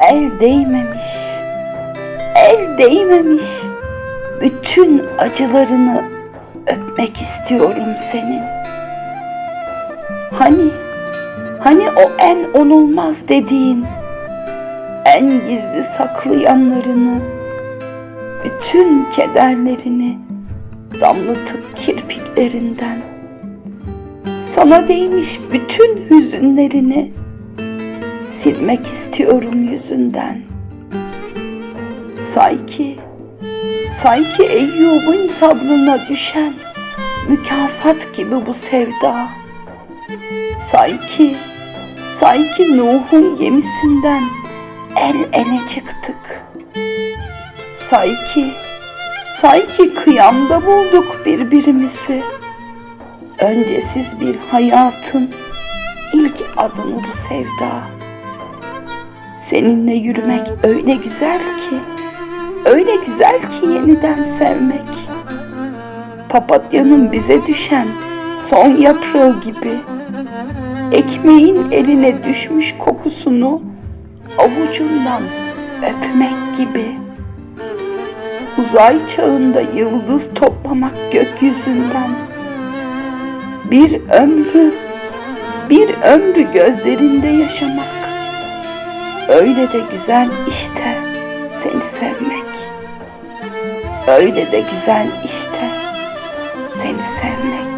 el değmemiş, el değmemiş bütün acılarını öpmek istiyorum senin. Hani, hani o en onulmaz dediğin, en gizli saklı yanlarını, bütün kederlerini damlatıp kirpiklerinden, sana değmiş bütün hüzünlerini silmek istiyorum yüzünden. Say ki, say ki Eyyub'un sabrına düşen mükafat gibi bu sevda. Say ki, say ki Nuh'un gemisinden el ele çıktık. Say ki, say ki kıyamda bulduk birbirimizi. Öncesiz bir hayatın ilk adımı bu sevda. Seninle yürümek öyle güzel ki, öyle güzel ki yeniden sevmek. Papatyanın bize düşen son yaprağı gibi, ekmeğin eline düşmüş kokusunu avucundan öpmek gibi. Uzay çağında yıldız toplamak gökyüzünden. Bir ömrü, bir ömrü gözlerinde yaşamak. Öyle de güzel işte seni sevmek. Öyle de güzel işte seni sevmek.